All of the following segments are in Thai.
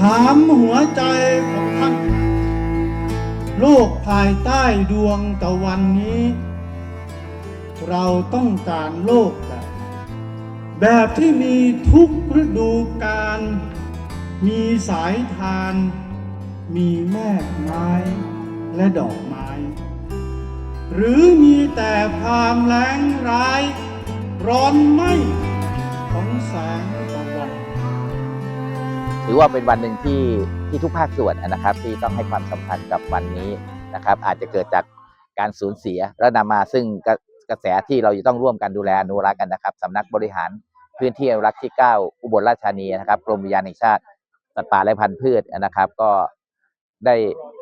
ถามหัวใจของท่าน โลกภายใต้ดวงตะวันนี้ เราต้องการโลกแบบแบบที่มีทุกฤดูกาลมีสายทาน มีแม่กไม้และดอกไม้ หรือมีแต่ความแล้งร้าย ร้อนไหม ว่าเป็นวันหนึ่งที่ที่ทุกภาคส่วนนะครับ ที่ต้องให้ความสำคัญกับวันนี้นะครับ อาจจะเกิดจากการสูญเสียและนำมาซึ่งกระกระแสที่เราจะต้องร่วมกันดูแลอนุรักษ์กันนะครับสำนักบริหารพื้นที่อนุรักษ์ที่ 9 อุบลราชธานีนะครับกรมอุทยานแห่งชาติสัตว์ป่าและพันธุ์พืชนะครับ ก็ได้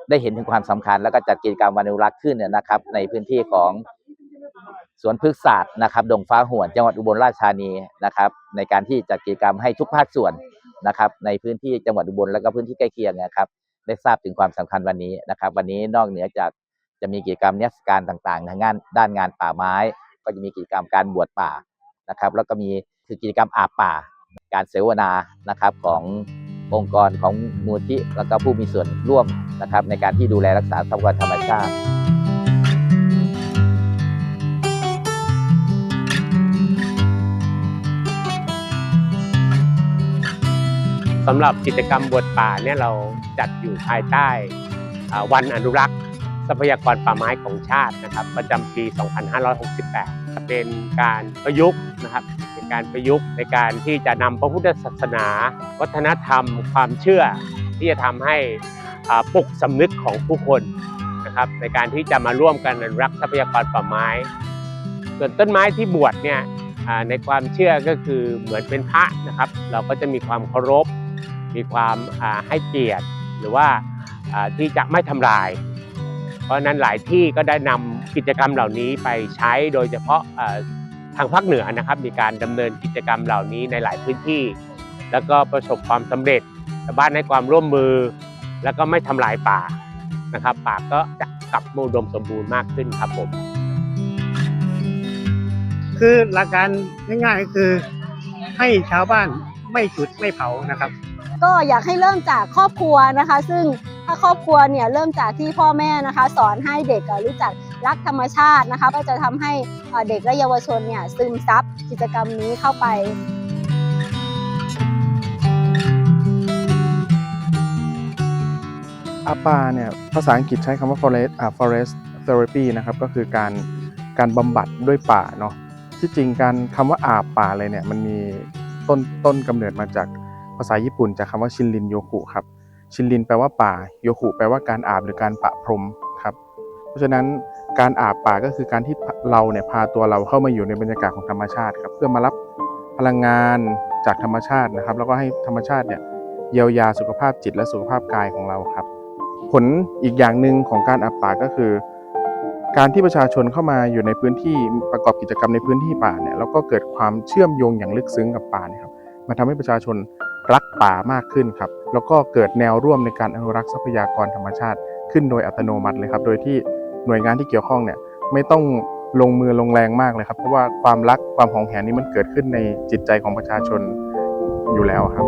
ได้เห็นถึงความสำคัญ แล้วก็จัดกิจกรรมวันอนุรักษ์ขึ้นเนี่ยนะครับ ในพื้นที่ของสวนพฤกษศาสตร์นะครับดงฟ้าหวนจังหวัดอุบลราชธานีนะครับ ในการที่จัดกิจกรรมให้ทุกภาคส่วน นะครับในพื้นที่จังหวัดอุบลแล้วก็พื้นที่ใกล้เคียงนะครับได้ทราบถึงความสำคัญวันนี้นะครับ วันนี้นอกเหนือจากจะมีกิจกรรมเนิทรรศการต่างๆทางงานด้านงานป่าไม้ ก็จะมีกิจกรรมการบวชป่านะครับ แล้วก็มีคือกิจกรรมอาบป่า การเสวนานะครับขององค์กรของมูลที่แล้วก็ผู้มีส่วนร่วมนะครับในการที่ดูแลรักษาทรัพยากรธรรมชาติ สำหรับกิจกรรมบวชป่าเนี่ยเราจัดอยู่ภายใต้วันอนุรักษ์ ทรัพยากรป่าไม้ของชาตินะครับประจำปี 2568 เป็นการประยุกต์นะครับเป็นการประยุกต์ในการที่จะนำพระพุทธศาสนา วัฒนธรรม ความเชื่อ ที่จะทำให้ปลุกสำนึกของผู้คนนะครับในการที่จะมาร่วมกันอนุรักษ์ทรัพยากรป่าไม้ ส่วนต้นไม้ที่บวชเนี่ยในความเชื่อก็คือเหมือนเป็นพระนะครับ เราก็จะมีความเคารพ มีความให้เกียรติ หรือว่าที่จะไม่ทำลาย เพราะนั้นหลายที่ก็ได้นำกิจกรรมเหล่านี้ไปใช้โดยเฉพาะทางภาคเหนือนะครับมีการดำเนินกิจกรรมเหล่านี้ในหลายพื้นที่ แล้วก็ประสบความสำเร็จชาวบ้านให้ความร่วมมือ แล้วก็ไม่ทำลายป่านะครับ ป่าก็จะกลับมาอุดมสมบูรณ์มากขึ้นครับผมคือหลักการง่ายๆก็คือให้ชาวบ้านไม่จุดไม่เผานะครับ ก็อยากให้เริ่มจากครอบครัวนะคะ ซึ่งถ้าครอบครัวเนี่ยเริ่มจากที่พ่อแม่นะคะ สอนให้เด็กรู้จักรักธรรมชาตินะคะ ก็จะทำให้เอ่อเด็กและเยาวชนเนี่ยซึมซับกิจกรรมนี้เข้าไปอาปาเนี่ยภาษาอังกฤษใช้คำว่า forest อ่า forest therapy นะครับ ก็คือการการบำบัดด้วยป่าเนาะที่จริงการคำว่าอาบป่าเลยเนี่ยมันมีต้นต้นกำเนิดมาจาก ภาษาญี่ปุ่นจากคำว่าชินรินโยคุครับ ชินรินแปลว่าป่า โยคุแปลว่าการอาบหรือการปะพรมครับ เพราะฉะนั้นการอาบป่าก็คือการที่เราเนี่ยพาตัวเราเข้ามาอยู่ในบรรยากาศของธรรมชาติครับ เพื่อมารับพลังงานจากธรรมชาตินะครับ แล้วก็ให้ธรรมชาติเนี่ยเยียวยาสุขภาพจิตและสุขภาพกายของเราครับ ผลอีกอย่างหนึ่งของการอาบป่าก็คือ การที่ประชาชนเข้ามาอยู่ในพื้นที่ประกอบกิจกรรมในพื้นที่ป่าเนี่ยแล้วก็เกิดความเชื่อมโยงอย่างลึกซึ้งกับป่านี่ยครับมาทำให้ประชาชน รักป่ามากขึ้นครับ แล้วก็เกิดแนวร่วมในการอนุรักษ์ทรัพยากรธรรมชาติ ขึ้นโดยอัตโนมัติเลยครับ โดยที่หน่วยงานที่เกี่ยวข้องเนี่ยไม่ต้องลงมือลงแรงมากเลยครับ เพราะว่าความรักความหองแหนนี้มันเกิดขึ้นในจิตใจของประชาชนอยู่แล้วครับ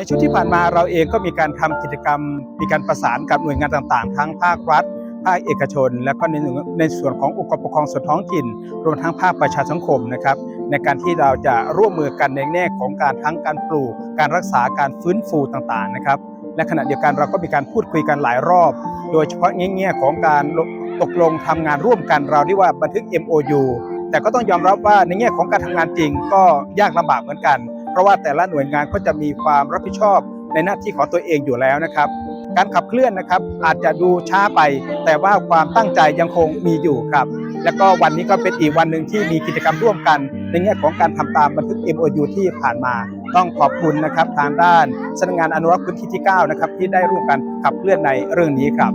ในช่วงที่ผ่านมาเราเองก็มีการทำกิจกรรม มีการประสานกับหน่วยงานต่างๆ ทั้งภาครัฐ ภาคเอกชน และก็ในในส่วนขององค์กรปกครองส่วนท้องถิ่น รวมทั้งภาคประชาสังคมนะครับในการที่เราจะร่วมมือกันในแง่ของการทั้งการปลูก การรักษาการฟื้นฟูต่างๆนะครับและขณะเดียวกันเราก็มีการพูดคุยกันหลายรอบ โดยเฉพาะแง่ของการตกลงทำงานร่วมกันเราเรียกว่าบันทึก MOU แต่ก็ต้องยอมรับว่าในแง่ของการทำงานจริงก็ยากลำบากเหมือนกัน เพราะว่าแต่ละหน่วยงานก็จะมีความรับผิดชอบในหน้าที่ของตัวเองอยู่แล้วนะครับ การขับเคลื่อนนะครับอาจจะดูช้าไป แต่ว่าความตั้งใจยังคงมีอยู่ครับ แล้วก็วันนี้ก็เป็นอีกวันหนึ่งที่มีกิจกรรมร่วมกัน ในแง่ของการทำตามบันทึก MOU ที่ผ่านมา ต้องขอบคุณนะครับทางด้านสำนักงานอนุรักษ์พื้นที่ที่ 9 นะครับที่ได้ร่วมกันขับเคลื่อนในเรื่องนี้ครับ